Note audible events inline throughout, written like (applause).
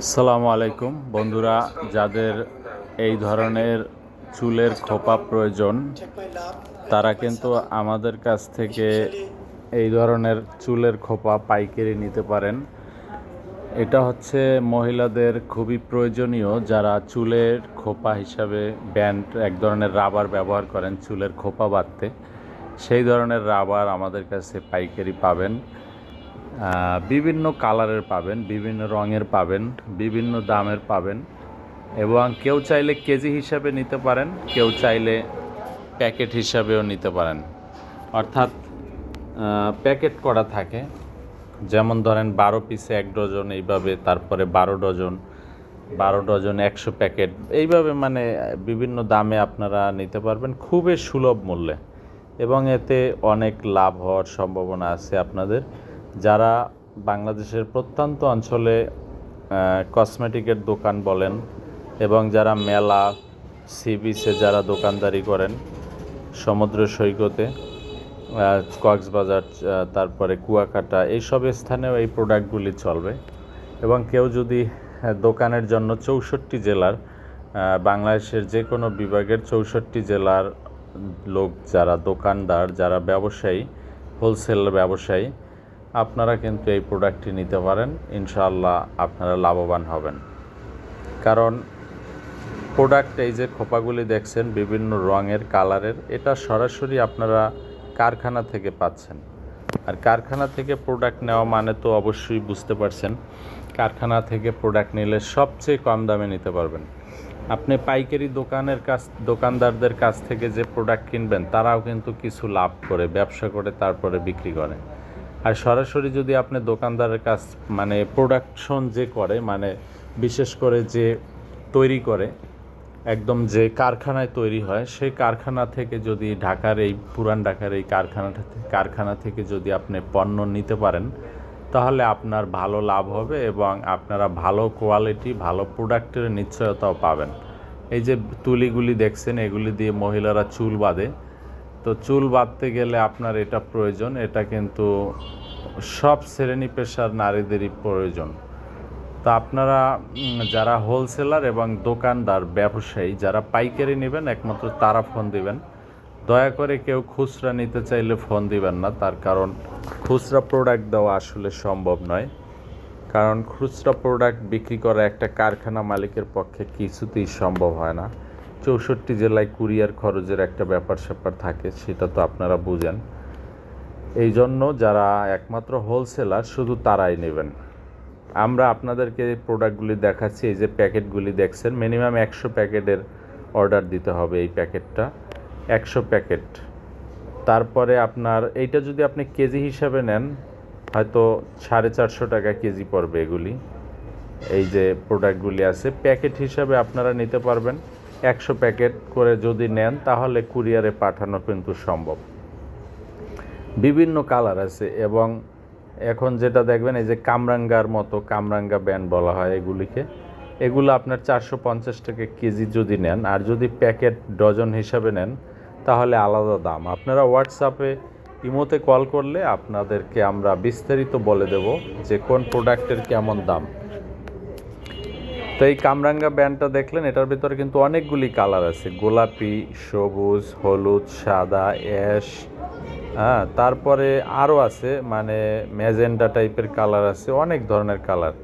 আসসালামু আলাইকুম। বন্ধুরা, যাদের এই ধরনের চুলের খোপা প্রয়োজন, তারা কিন্তু আমাদের কাছ থেকে এই ধরনের চুলের খোপা পাইকারি নিতে পারেন। এটা হচ্ছে মহিলাদের খুবই প্রয়োজনীয়, যারা চুলের খোপা হিসাবে ব্যান্ড, এক ধরনের রাবার ব্যবহার করেন চুলের খোপা বাঁধতে। সেই ধরনের রাবার আমাদের কাছে পাইকারি পাবেন। বিভিন্ন কালারের পাবেন, বিভিন্ন রঙের পাবেন, বিভিন্ন দামের পাবেন। এবং কেউ চাইলে কেজি হিসাবে নিতে পারেন, কেউ চাইলে প্যাকেট হিসাবেও নিতে পারেন। অর্থাৎ প্যাকেট করা থাকে। যেমন ধরেন, বারো পিসে এক ডজন, এইভাবে তারপরে বারো ডজন বারো ডজন একশো প্যাকেট। এইভাবে মানে বিভিন্ন দামে আপনারা নিতে পারবেন, খুবই সুলভ মূল্যে। এবং এতে অনেক লাভ হওয়ার সম্ভাবনা আছে আপনাদের। যারা বাংলাদেশের প্রত্যন্ত অঞ্চলে কসমেটিকের দোকান বলেন এবং যারা মেলা সি বিচে যারা দোকানদারি করেন, সমুদ্র সৈকতে কক্সবাজার তারপরে কুয়াকাটা, এইসব স্থানেও এই প্রোডাক্টগুলি চলবে। এবং কেউ যদি দোকানের জন্য চৌষট্টি জেলার বাংলাদেশের যে কোনো বিভাগের চৌষট্টি জেলার লোক যারা দোকানদার, যারা ব্যবসায়ী হোলসেল ব্যবসায়ী আপনারা কিন্তু এই প্রোডাক্টটি নিতে পারেন। ইনশাআল্লাহ আপনারা লাভবান হবেন। কারণ প্রোডাক্ট এই যে খোপাগুলি দেখছেন, বিভিন্ন রঙের কালারের এটা সরাসরি আপনারা কারখানা থেকে পাচ্ছেন। আর কারখানা থেকে প্রোডাক্ট নেওয়া মানে তো অবশ্যই বুঝতে পারছেন, কারখানা থেকে প্রোডাক্ট নিলে সবচেয়ে কম দামে নিতে পারবেন। আপনি পাইকারি দোকানের কাছ, দোকানদারদের কাছ থেকে যে প্রোডাক্ট কিনবেন, তারাও কিন্তু কিছু লাভ করে, ব্যবসা করে, তারপরে বিক্রি করে। আর সরাসরি যদি আপনি দোকানদারের কাছ মানে প্রোডাকশন যে করে মানে বিশেষ করে যে তৈরি করে, একদম যে কারখানায় তৈরি হয়, সেই কারখানা থেকে যদি ঢাকার এই, পুরান ঢাকার এই কারখানাটা কারখানা থেকে যদি আপনি পণ্য নিতে পারেন, তাহলে আপনার ভালো লাভ হবে এবং আপনারা ভালো কোয়ালিটি ভালো প্রোডাক্টের নিশ্চয়তাও পাবেন। এই যে তুলিগুলি দেখছেন, এগুলি দিয়ে মহিলারা চুল বাঁধে। তো চুল বাঁধতে গেলে আপনার এটা প্রয়োজন, এটা কিন্তু সব শ্রেণি পেশার নারীদেরই প্রয়োজন। তো আপনারা যারা হোলসেলার এবং দোকানদার, ব্যবসায়ী, যারা পাইকারি নেবেন, একমাত্র তারা ফোন দিবেন। দয়া করে কেউ খুচরা নিতে চাইলে ফোন দিবেন না, তার কারণ খুচরা প্রোডাক্ট দেওয়া আসলে সম্ভব নয়। কারণ খুচরা প্রোডাক্ট বিক্রি করা একটা কারখানা মালিকের পক্ষে কিছুতেই সম্ভব হয় না। চৌষট্টি জেলায় কুরিয়ার খরচের একটা ব্যাপার স্যাপার থাকে, সেটা তো আপনারা বুঝেন। এই জন্য যারা একমাত্র হোলসেলার শুধু তারাই নেবেন। আমরা আপনাদেরকে প্রোডাক্টগুলি দেখাচ্ছি, এই যে প্যাকেটগুলি দেখছেন মিনিমাম একশো প্যাকেটের অর্ডার দিতে হবে এই প্যাকেটটা। একশো প্যাকেট। তারপরে আপনার, এইটা যদি আপনি কেজি হিসাবে নেন, হয়তো সাড়ে চারশো টাকা কেজি পড়বে এগুলি। এই যে প্রোডাক্টগুলি আছে, প্যাকেট হিসাবে আপনারা নিতে পারবেন। একশো প্যাকেট করে যদি নেন, তাহলে কুরিয়ারে পাঠানো কিন্তু সম্ভব। বিভিন্ন কালার আছে এবং এখন যেটা দেখবেন, এই যে কামরাঙ্গার মতো কামরাঙ্গা ব্যান্ড বলা হয় এগুলিকে, এগুলো আপনার চারশো পঞ্চাশ টাকা কেজি যদি নেন, আর যদি প্যাকেট ডজন হিসাবে নেন, তাহলে আলাদা দাম। আপনারা হোয়াটসঅ্যাপে, ইমোতে কল করলে আপনাদেরকে আমরা বিস্তারিত বলে দেব যে কোন প্রোডাক্টের কেমন দাম। তো এই কামরাঙ্গা ব্যান্ডটা দেখলেন, এটার ভিতরে কিন্তু অনেকগুলি কালার আছে। গোলাপি, সবুজ, হলুদ, সাদা অ্যাশ হ্যাঁ তারপরে আরও আছে মানে ম্যাজেন্ডা টাইপের কালার আছে, অনেক ধরনের কালার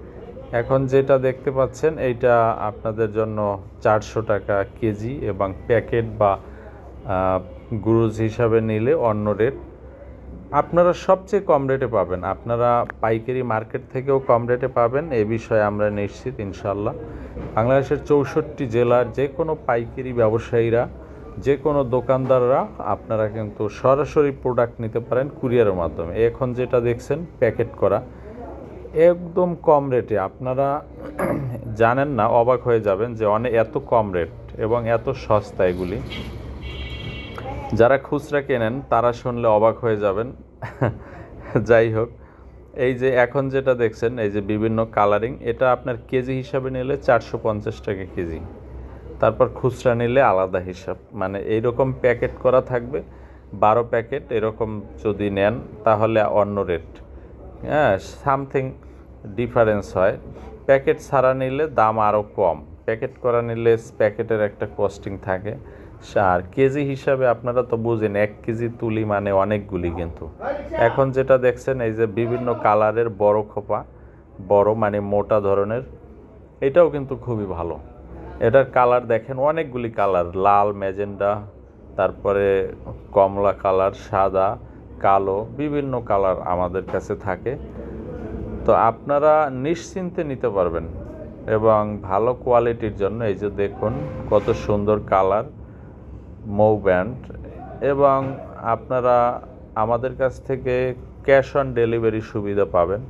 এখন যেটা দেখতে পাচ্ছেন, এইটা আপনাদের জন্য চারশো টাকা কেজি এবং প্যাকেট বা গুরুজ হিসাবে নিলে অন্য রেট আপনারা সবচেয়ে কম রেটে পাবেন। আপনারা পাইকারি মার্কেট থেকেও কম রেটে পাবেন, এ বিষয়ে আমরা নিশ্চিত ইনশাল্লাহ বাংলাদেশের চৌষট্টি জেলার যে কোনো পাইকারি ব্যবসায়ীরা যে কোনো দোকানদাররা, আপনারা কিন্তু সরাসরি প্রোডাক্ট নিতে পারেন কুরিয়ারের মাধ্যমে। এখন যেটা দেখছেন প্যাকেট করা। একদম কম রেটে আপনারা (clears throat) জানেন না, অবাক হয়ে যাবেন যে অনেক এত কম রেট এবং এত সস্তা এগুলি। যারা খুচরা কেনেন, তারা শুনলে অবাক হয়ে যাবেন। যাই হোক, এই যে এখন যেটা দেখছেন, এই যে বিভিন্ন কালারিং এটা আপনার কেজি হিসাবে নিলে চারশো পঞ্চাশ টাকা কেজি। তারপর খুচরা নিলে আলাদা হিসাব। মানে এইরকম প্যাকেট করা থাকবে, বারো প্যাকেট, এরকম যদি নেন, তাহলে অন্য রেট হ্যাঁ সামথিং ডিফারেন্স হয়। প্যাকেট ছাড়া নিলে দাম আরও কম। প্যাকেট করা নিলে প্যাকেটের একটা কস্টিং থাকে। আর কেজি হিসাবে আপনারা তো বুঝেন, এক কেজি তুলি মানে অনেকগুলি কিন্তু। এখন যেটা দেখছেন, এই যে বিভিন্ন কালারের বড় খোপা, বড় মানে মোটা ধরনের, এটাও কিন্তু খুবই ভালো। এটার কালার দেখেন, অনেকগুলি কালার, লাল, ম্যাজেন্ডা, তারপরে কমলা কালার, সাদা, কালো, বিভিন্ন কালার আমাদের কাছে থাকে। তো আপনারা নিশ্চিন্তে নিতে পারবেন এবং ভালো কোয়ালিটির জন্য, এই যে দেখুন কত সুন্দর কালার। মৌ ব্যান্ড এবং আপনারা আমাদের কাছ থেকে ক্যাশ অন ডেলিভারি সুবিধা পাবেন।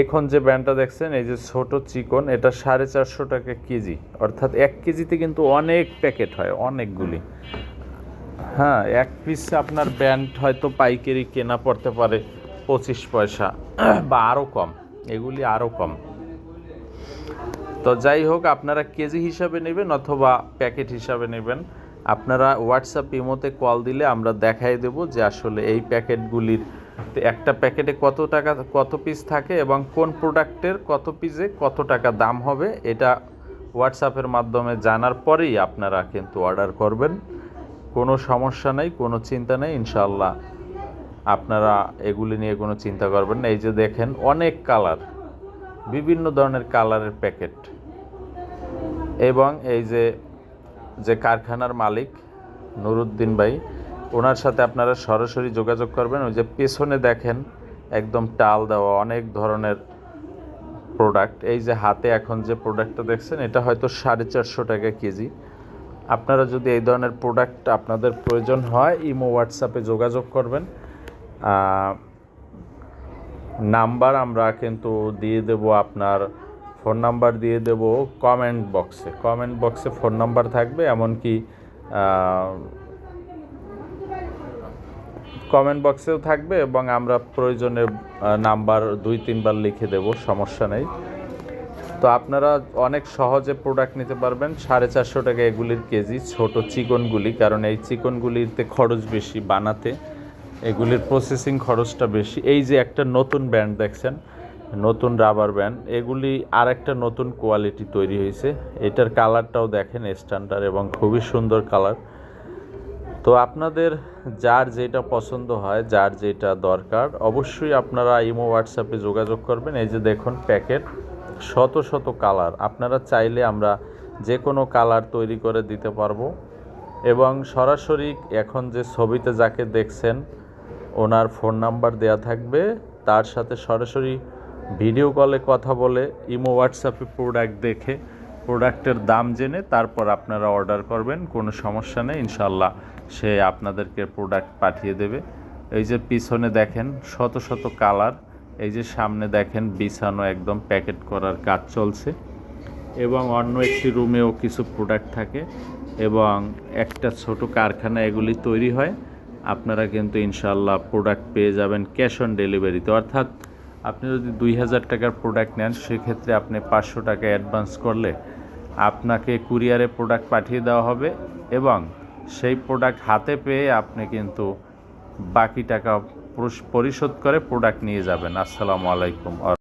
এখন যে ব্যান্ডটা দেখছেন, এই যে ছোট চিকন, এটা সাড়ে চারশো টাকা কেজি। অর্থাৎ এক কেজিতে কিন্তু অনেক প্যাকেট হয়, অনেকগুলি। হ্যাঁ এক পিস আপনার ব্যান্ড হয়তো পাইকারি কেনা পড়তে পারে পঁচিশ পয়সা, বা আরও কম। এগুলি আরও কম। তো যাই হোক, আপনারা কেজি হিসাবে নেবেন অথবা প্যাকেট হিসাবে নেবেন। আপনারা হোয়াটসঅ্যাপ ইমোতে কল দিলে আমরা দেখাই দেব যে আসলে এই প্যাকেটগুলির একটা প্যাকেটে কত টাকা, কত পিস থাকে এবং কোন প্রোডাক্টের কত পিসে কত টাকা দাম হবে, এটা হোয়াটসঅ্যাপের মাধ্যমে জানার পরেই আপনারা কিন্তু অর্ডার করবেন। কোনো সমস্যা নেই, কোনো চিন্তা নেই ইনশাল্লাহ আপনারা এগুলি নিয়ে কোনো চিন্তা করবেন না। এই যে দেখেন, অনেক কালার বিভিন্ন ধরনের কালারের প্যাকেট। এবং এই যে যে কারখানার মালিক নুরুদ্দিন ভাই, ওনার সাথে আপনারা সরাসরি যোগাযোগ করবেন। ওই যে পেছনে দেখেন, একদম টাল দেওয়া, অনেক ধরনের প্রোডাক্ট এই যে হাতে এখন যে প্রোডাক্টটা দেখছেন, এটা হয়তো সাড়ে চারশো টাকা কেজি। আপনারা যদি এই ধরনের প্রোডাক্ট আপনাদের প্রয়োজন হয়, ইমো হোয়াটসঅ্যাপে যোগাযোগ করবেন। নাম্বার আমরা কিন্তু দিয়ে দেব আপনার ফোন নাম্বার দিয়ে দেব কমেন্ট বক্সে কমেন্ট বক্সে ফোন নাম্বার থাকবে, এমনকি কমেন্ট বক্সেও থাকবে এবং আমরা প্রয়োজনে নাম্বার দুই তিনবার লিখে দেব, সমস্যা নেই। তো আপনারা অনেক সহজে প্রোডাক্ট নিতে পারবেন। সাড়ে চারশো টাকা এগুলির কেজি, ছোট চিকনগুলি, কারণ এই চিকনগুলিতে খরচ বেশি বানাতে। এগুলির প্রসেসিং খরচটা বেশি। এই যে একটা নতুন ব্যান্ড দেখছেন নতুন রাবার ব্যান্ড এগুলি আর একটা নতুন কোয়ালিটি তৈরি হয়েছে। এটার কালারটাও দেখেন স্ট্যান্ডার্ড এবং খুবই সুন্দর কালার তো আপনাদের যার যেটা পছন্দ হয়, যার যেটা দরকার, অবশ্যই আপনারা ইমো হোয়াটসঅ্যাপে যোগাযোগ করবেন। এই যে দেখুন প্যাকেট শত শত কালার আপনারা চাইলে আমরা যে কোনো কালার তৈরি করে দিতে পারব। এবং সরাসরি এখন যে ছবিতে যাকে দেখছেন, ওনার ফোন নাম্বার দেয়া থাকবে। তার সাথে সরাসরি ভিডিও কলে কথা বলে, ইমো, হোয়াটসঅ্যাপে প্রোডাক্ট দেখে প্রোডাক্টের দাম জেনে তারপর আপনারা অর্ডার করবেন, কোনো সমস্যা নেই ইনশাল্লাহ সে আপনাদেরকে প্রোডাক্ট পাঠিয়ে দেবে। এই যে পিছনে দেখেন, শত শত কালার এই যে সামনে দেখেন, বিছানো একদম প্যাকেট করার কাজ চলছে। এবং অন্য একটি রুমেও কিছু প্রোডাক্ট থাকে এবং একটা ছোট কারখানা এগুলি তৈরি হয়। আপনারা কিন্তু ইনশাল্লাহ প্রোডাক্ট পেয়ে যাবেন ক্যাশ অন ডেলিভারিতে অর্থাৎ আপনি যদি দুই হাজার টাকার প্রোডাক্ট নেন, সেক্ষেত্রে আপনি পাঁচশো টাকা অ্যাডভান্স করলে আপনাকে কুরিয়ারে প্রোডাক্ট পাঠিয়ে দেওয়া হবে এবং সেই প্রোডাক্ট হাতে পেয়ে আপনি কিন্তু বাকি টাকা পরিশোধ করে প্রোডাক্ট নিয়ে যাবেন। আসসালামু আলাইকুম।